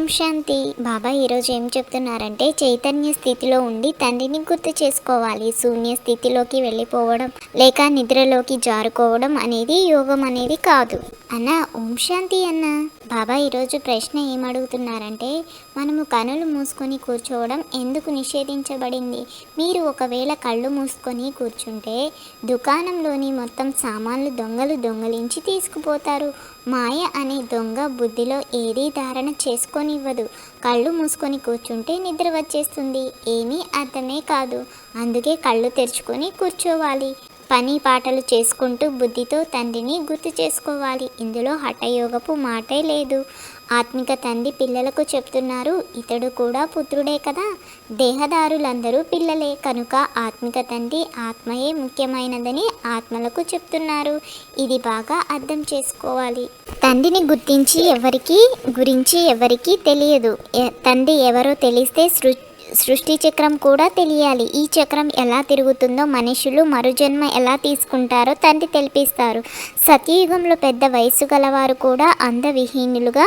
ఓం శాంతి. బాబా ఈరోజు ఏం చెప్తున్నారంటే చైతన్య స్థితిలో ఉండి తండ్రిని గుర్తు చేసుకోవాలి. శూన్య స్థితిలోకి వెళ్ళిపోవడం లేక నిద్రలోకి జారుకోవడం అనేది యోగం అనేది కాదు. అన్న ఓం శాంతి అన్న. బాబా ఈరోజు ప్రశ్న ఏమడుగుతున్నారంటే మనము కనులు మూసుకొని కూర్చోవడం ఎందుకు నిషేధించబడింది? మీరు ఒకవేళ కళ్ళు మూసుకొని కూర్చుంటే దుకాణంలోని మొత్తం సామాన్లు దొంగలు దొంగలించి తీసుకుపోతారు. మాయ అనే దొంగ బుద్ధిలో ఏదీ ధారణ చేసుకొనివ్వదు. కళ్ళు మూసుకొని కూర్చుంటే నిద్ర వచ్చేస్తుంది. ఏమీ అర్థమే కాదు. అందుకే కళ్ళు తెరుచుకొని కూర్చోవాలి. పని పాటలు చేసుకుంటూ బుద్ధితో తండ్రిని గుర్తు చేసుకోవాలి. ఇందులో హఠయోగపు మాటే లేదు. ఆత్మిక తండ్రి పిల్లలకు చెప్తున్నారు ఇతడు కూడా పుత్రుడే కదా. దేహదారులందరూ పిల్లలే. కనుక ఆత్మిక తండ్రి ఆత్మయే ముఖ్యమైనదని ఆత్మలకు చెప్తున్నారు. ఇది బాగా అర్థం చేసుకోవాలి. తండ్రిని గుర్తించి ఎవరికి గురించి ఎవరికీ తెలియదు. ఎ- తండ్రి ఎవరో తెలిస్తే సృ సృష్టి చక్రం కూడా తెలియాలి. ఈ చక్రం ఎలా తిరుగుతుందో మనుషులు మరుజన్మ ఎలా తీసుకుంటారో తండ్రి తెలిపిస్తారు. సత్యయుగంలో పెద్ద వయసు గలవారు కూడా అందవిహీనులుగా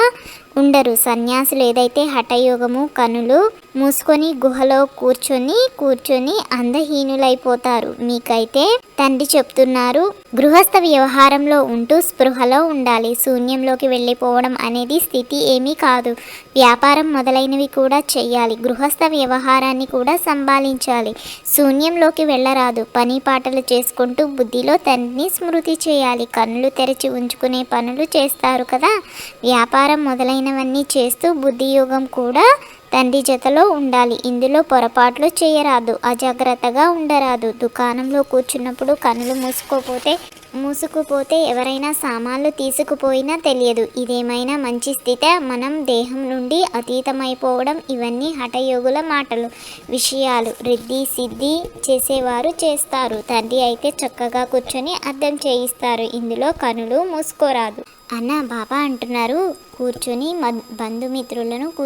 ఉండరు. సన్యాసులు ఏదైతే హఠయోగము కనులు మూసుకొని గుహలో కూర్చొని కూర్చొని అందహీనులైపోతారు. మీకైతే తండ్రి చెప్తున్నారు గృహస్థ వ్యవహారంలో ఉంటూ స్పృహలో ఉండాలి. శూన్యంలోకి వెళ్ళిపోవడం అనేది స్థితి ఏమీ కాదు. వ్యాపారం మొదలైనవి కూడా చేయాలి గృహస్థ వ్యవహారాన్ని కూడా సంభాళించాలి శూన్యంలోకి వెళ్ళరాదు. పని పాటలు చేసుకుంటూ బుద్ధిలో తండ్రిని స్మృతి చేయాలి. కన్నులు తెరిచి ఉంచుకునే పనులు చేస్తారు కదా. వ్యాపారం మొదలైనవన్నీ చేస్తూ బుద్ధియోగం కూడా తండ్రి జతలో ఉండాలి. ఇందులో పొరపాట్లు చేయరాదు అజాగ్రత్తగా ఉండరాదు. దుకాణంలో కూర్చున్నప్పుడు కనులు మూసుకోపోతే మూసుకుపోతే ఎవరైనా సామాన్లు తీసుకుపోయినా తెలియదు. ఇదేమైనా మంచి స్థితి మనం దేహం నుండి అతీతమైపోవడం ఇవన్నీ హఠయోగుల మాటలు. విషయాలు రిద్ధి సిద్ధి చేసేవారు చేస్తారు. తండ్రి అయితే చక్కగా కూర్చొని అర్థం చేయిస్తారు. ఇందులో కనులు మూసుకోరాదు. అన్న బాబా అంటున్నారు. కూర్చొని బంధుమిత్రులను కూ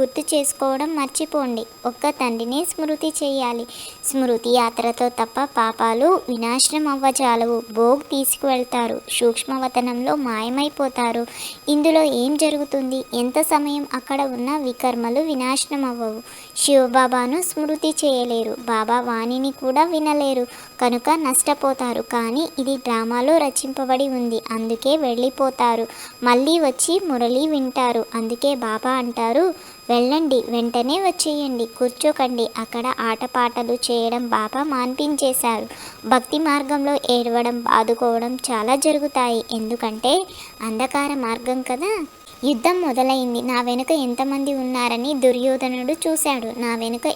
గుర్తు చేసుకోవడం మర్చిపోండి. ఒక్క తండ్రిని స్మృతి చేయాలి. స్మృతి యాత్రతో తప్ప పాపాలు వినాశనం అవ్వజాలవు. భోగ్ తీసుకువెళ్తారు. సూక్ష్మవతనంలో మాయమైపోతారు. ఇందులో ఏం జరుగుతుంది? ఎంత సమయం అక్కడ ఉన్న వికర్మలు వినాశనం అవ్వవు. శివబాబాను స్మృతి చేయలేరు. బాబా వాణిని కూడా వినలేరు. కనుక నష్టపోతారు. కానీ ఇది డ్రామాలో రచింపబడి ఉంది. అందుకే వెళ్ళిపోతారు. మళ్ళీ వచ్చి మురళి వింటారు. అందుకే బాబా అంటారు వెళ్ళండి వెంటనే వచ్చేయండి కూర్చోకండి. అక్కడ ఆటపాటలు చేయడం బాబా మాన్పించేశారు. భక్తి మార్గంలో ఏడవడం బాదుకోవడం చాలా జరుగుతాయి. ఎందుకంటే అంధకార మార్గం కదా. యుద్ధం మొదలైంది. నా వెనుక ఎంతమంది ఉన్నారని దుర్యోధనుడు చూశాడు. నా వెనుక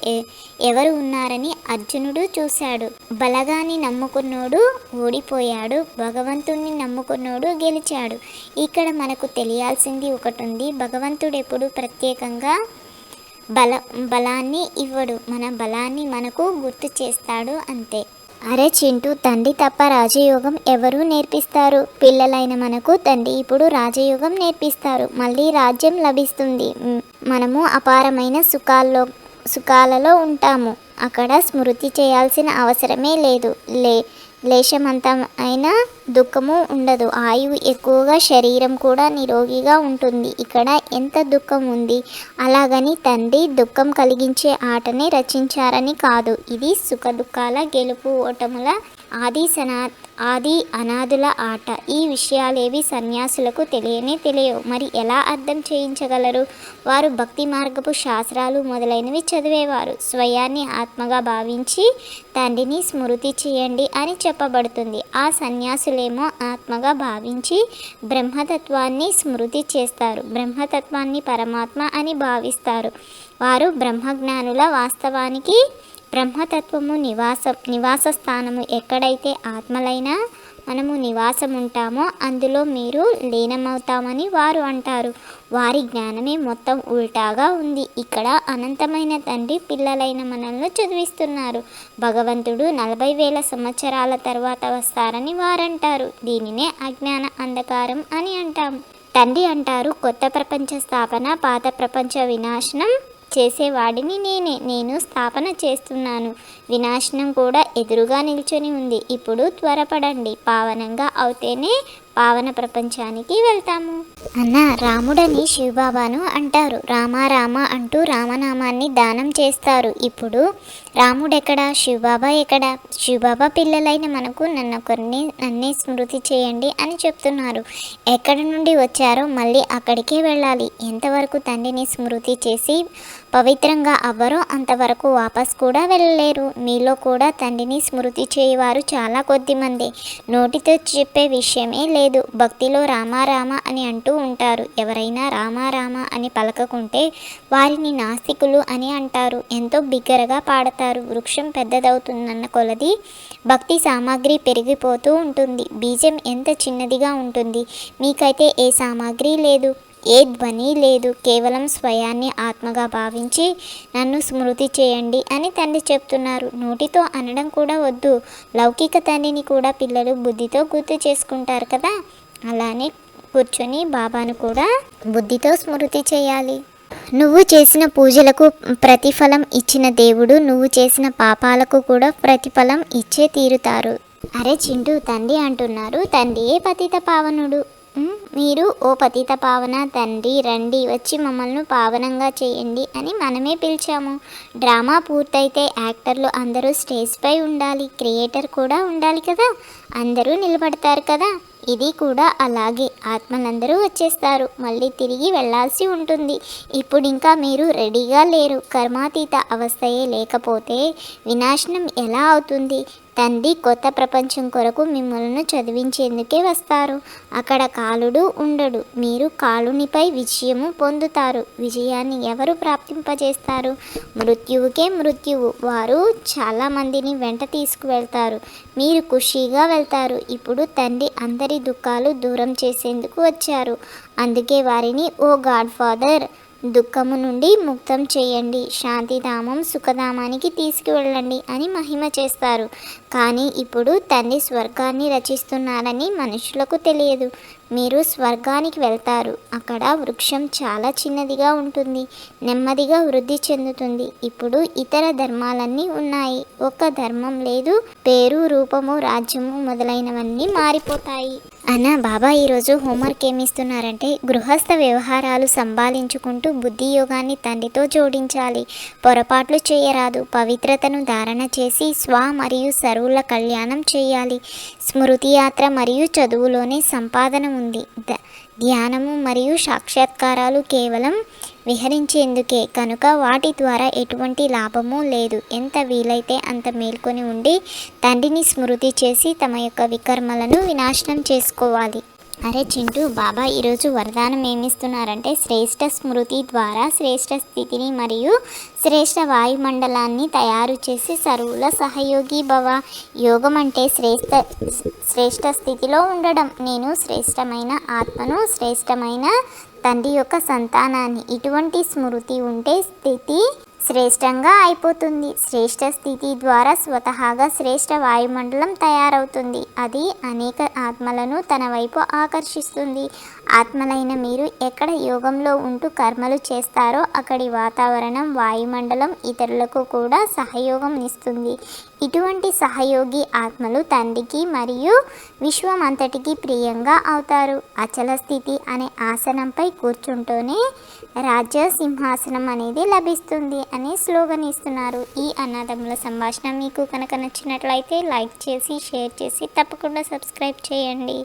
ఎవరు ఉన్నారని అర్జునుడు చూశాడు. బలగాన్ని నమ్ముకున్నోడు ఓడిపోయాడు. భగవంతుణ్ణి నమ్ముకున్నోడు గెలిచాడు. ఇక్కడ మనకు తెలియాల్సింది ఒకటి ఉంది భగవంతుడు ఎప్పుడు ప్రత్యేకంగా బల బలాన్ని ఇవ్వడు. మన బలాన్ని మనకు గుర్తు చేస్తాడు అంతే. అరే చింటూ తండ్రి తప్ప రాజయోగం ఎవరు నేర్పిస్తారు? పిల్లలైన మనకు తండ్రి ఇప్పుడు రాజయోగం నేర్పిస్తారు. మళ్ళీ రాజ్యం లభిస్తుంది. మనము అపారమైన సుఖాల్లో సుఖాలలో ఉంటాము. అక్కడ స్మృతి చేయాల్సిన అవసరమే లేదు. లే లేశమంత దుఃఖము ఉండదు. ఆయువు ఎక్కువగా శరీరం కూడా నిరోగిగా ఉంటుంది. ఇక్కడ ఎంత దుఃఖం ఉంది? అలాగని తండ్రి దుఃఖం కలిగించే ఆటనే రచించారని కాదు. ఇది సుఖ దుఃఖాల గెలుపు ఓటముల ఆది సనా ఆది అనాథుల ఆట. ఈ విషయాలేవి సన్యాసులకు తెలియనే తెలియవు. మరి ఎలా అర్థం చేయించగలరు? వారు భక్తి మార్గపు శాస్త్రాలు మొదలైనవి చదివేవారు. స్వయాన్ని ఆత్మగా భావించి తండ్రిని స్మృతి చేయండి అని చెప్పబడుతుంది. ఆ సన్యాసులేమో ఆత్మగా భావించి బ్రహ్మతత్వాన్ని స్మృతి చేస్తారు. బ్రహ్మతత్వాన్ని పరమాత్మ అని భావిస్తారు. వారు బ్రహ్మజ్ఞానుల వాస్తవానికి బ్రహ్మతత్వము నివాస నివాస స్థానము ఎక్కడైతే ఆత్మలైనా మనము నివాసం ఉంటామో అందులో మీరు లీనమవుతామని వారు అంటారు. వారి జ్ఞానమే మొత్తం ఉల్టాగా ఉంది. ఇక్కడ అనంతమైన తండ్రి పిల్లలైన మనల్ని చదివిస్తున్నారు. భగవంతుడు నలభై వేల సంవత్సరాల తర్వాత వస్తారని వారంటారు. దీనినే అజ్ఞాన అంధకారం అని అంటాం. తండ్రి అంటారు కొత్త ప్రపంచ స్థాపన పాత ప్రపంచ వినాశనం చేసేవాడిని నేనే. నేను స్థాపన చేస్తున్నాను. వినాశనం కూడా ఎదురుగా నిల్చొని ఉంది. ఇప్పుడు త్వరపడండి. పావనంగా అవుతేనే పావన ప్రపంచానికి వెళ్తాము. అన్న రాముడని శివబాబాను అంటారు. రామ రామ అంటూ రామనామాన్ని దానం చేస్తారు. ఇప్పుడు రాముడెక్కడ? శివబాబా ఎక్కడ? శివబాబా పిల్లలైన మనకు నన్నొకరిని నన్నే స్మృతి చేయండి అని చెప్తున్నారు. ఎక్కడి నుండి వచ్చారో మళ్ళీ అక్కడికే వెళ్ళాలి. ఎంతవరకు తండ్రిని స్మృతి చేసి పవిత్రంగా అవ్వరో అంతవరకు వాపస్ కూడా వెళ్ళలేరు. మీలో కూడా తండ్రిని స్మృతి చేయవారు చాలా కొద్ది మంది నోటితో చెప్పే విషయమే లేదు. భక్తిలో రామారామ అని అంటూ ఉంటారు. ఎవరైనా రామారామ అని పలకకుంటే వారిని నాస్తికులు అని అంటారు. ఎంతో బిగ్గరగా పాడతారు. వృక్షం పెద్దదవుతుందన్న కొలది భక్తి సామాగ్రి పెరిగిపోతూ ఉంటుంది. బీజం ఎంత చిన్నదిగా ఉంటుంది. మీకైతే ఏ సామాగ్రి లేదు. ఏ ధ్వని లేదు కేవలం స్వయాన్ని ఆత్మగా భావించి నన్ను స్మృతి చేయండి అని తండ్రి చెప్తున్నారు. నోటితో అనడం కూడా వద్దు. లౌకిక తండ్రిని కూడా పిల్లలు బుద్ధితో గుర్తు చేసుకుంటారు కదా? అలానే కూర్చొని బాబాను కూడా బుద్ధితో స్మృతి చేయాలి. నువ్వు చేసిన పూజలకు ప్రతిఫలం ఇచ్చిన దేవుడు నువ్వు చేసిన పాపాలకు కూడా ప్రతిఫలం ఇచ్చే తీరుతారు. అరే చింటూ తండ్రి అంటున్నారు. తండ్రియే పతిత పావనుడు. మీరు ఓ పతిత పావన తండ్రి రండి వచ్చి మమ్మల్ని పావనంగా చేయండి అని మనమే పిలిచాము. డ్రామా పూర్తయితే యాక్టర్లు అందరూ స్టేజ్పై ఉండాలి క్రియేటర్ కూడా ఉండాలి కదా? అందరూ నిలబడతారు కదా? ఇది కూడా అలాగే. ఆత్మలందరూ వచ్చేస్తారు. మళ్ళీ తిరిగి వెళ్ళాల్సి ఉంటుంది. ఇప్పుడు ఇంకా మీరు రెడీగా లేరు. కర్మాతీత అవస్థయే లేకపోతే వినాశనం ఎలా అవుతుంది? తండ్రి కొత్త ప్రపంచం కొరకు మిమ్మల్ని చదివించేందుకే వస్తారు. అక్కడ కాలుడు ఉండడు. మీరు కాలునిపై విజయము పొందుతారు. విజయాన్ని ఎవరు ప్రాప్తింపజేస్తారు? మృత్యువుకే మృత్యువు. వారు చాలామందిని వెంట తీసుకువెళ్తారు. మీరు ఖుషీగా వెళ్తారు. ఇప్పుడు తండ్రి అందరి దుఃఖాలు దూరం చేసేందుకు వచ్చారు. అందుకే వారిని ఓ గాడ్ ఫాదర్ దుఃఖము నుండి ముక్తం చేయండి. శాంతిధామం సుఖధామానికి తీసుకువెళ్ళండి అని మహిమ చేస్తారు. కానీ ఇప్పుడు తండ్రి స్వర్గాన్ని రచిస్తున్నారని మనుషులకు తెలియదు. మీరు స్వర్గానికి వెళ్తారు. అక్కడ వృక్షం చాలా చిన్నదిగా ఉంటుంది. నెమ్మదిగా వృద్ధి చెందుతుంది. ఇప్పుడు ఇతర ధర్మాలన్నీ ఉన్నాయి. ఒక ధర్మం లేదు. పేరు రూపము రాజ్యము మొదలైనవన్నీ మారిపోతాయి. అన్న బాబా ఈరోజు హోంవర్క్ ఏమిస్తున్నారంటే గృహస్థ వ్యవహారాలు సంభాళించుకుంటూ బుద్ధి యోగాన్ని తండ్రితో జోడించాలి. పొరపాట్లు చేయరాదు. పవిత్రతను ధారణ చేసి స్వ మరియు సరువుల కళ్యాణం చేయాలి. స్మృతి యాత్ర మరియు చదువులోనే సంపాదన ఉంది. ధ్యానము మరియు సాక్షాత్కారాలు కేవలం విహరించేందుకే కనుక వాటి ద్వారా ఎటువంటి లాభము లేదు. ఎంత వీలైతే అంత మేల్కొని ఉండి తండ్రిని స్మృతి చేసి తమ యొక్క వికర్మలను వినాశనం చేసుకోవాలి. అరే చింటూ బాబా ఈరోజు వరదానం ఏమిస్తున్నారంటే శ్రేష్ఠ స్మృతి ద్వారా శ్రేష్ఠ స్థితిని మరియు శ్రేష్ఠ వాయుమండలాన్ని తయారు చేసి సర్వుల సహయోగి భవ. యోగం అంటే శ్రేష్ఠ శ్రేష్ఠ స్థితిలో ఉండడం. నేను శ్రేష్టమైన ఆత్మను శ్రేష్టమైన తండ్రి యొక్క సంతానాన్ని. ఇటువంటి స్మృతి ఉంటే స్థితి శ్రేష్టంగా అయిపోతుంది. శ్రేష్ట స్థితి ద్వారా స్వతహాగా శ్రేష్ట వాయుమండలం తయారవుతుంది. అది అనేక ఆత్మలను తన వైపు ఆకర్షిస్తుంది. ఆత్మలైన మీరు ఎక్కడ యోగంలో ఉంటూ కర్మలు చేస్తారో అక్కడి వాతావరణం వాయుమండలం ఇతరులకు కూడా సహయోగం ఇస్తుంది. ఇటువంటి సహయోగి ఆత్మలు తండ్రికి మరియు విశ్వం అంతటికి ప్రియంగా అవుతారు. అచల స్థితి అనే ఆసనంపై కూర్చుంటూనే రాజ్య సింహాసనం అనేది లభిస్తుంది అని స్లోగన్ ఇస్తున్నారు. ఈ అన్నదమ్ముల సంభాషణ మీకు కనుక నచ్చినట్లయితే లైక్ చేసి షేర్ చేసి తప్పకుండా సబ్స్క్రైబ్ చేయండి.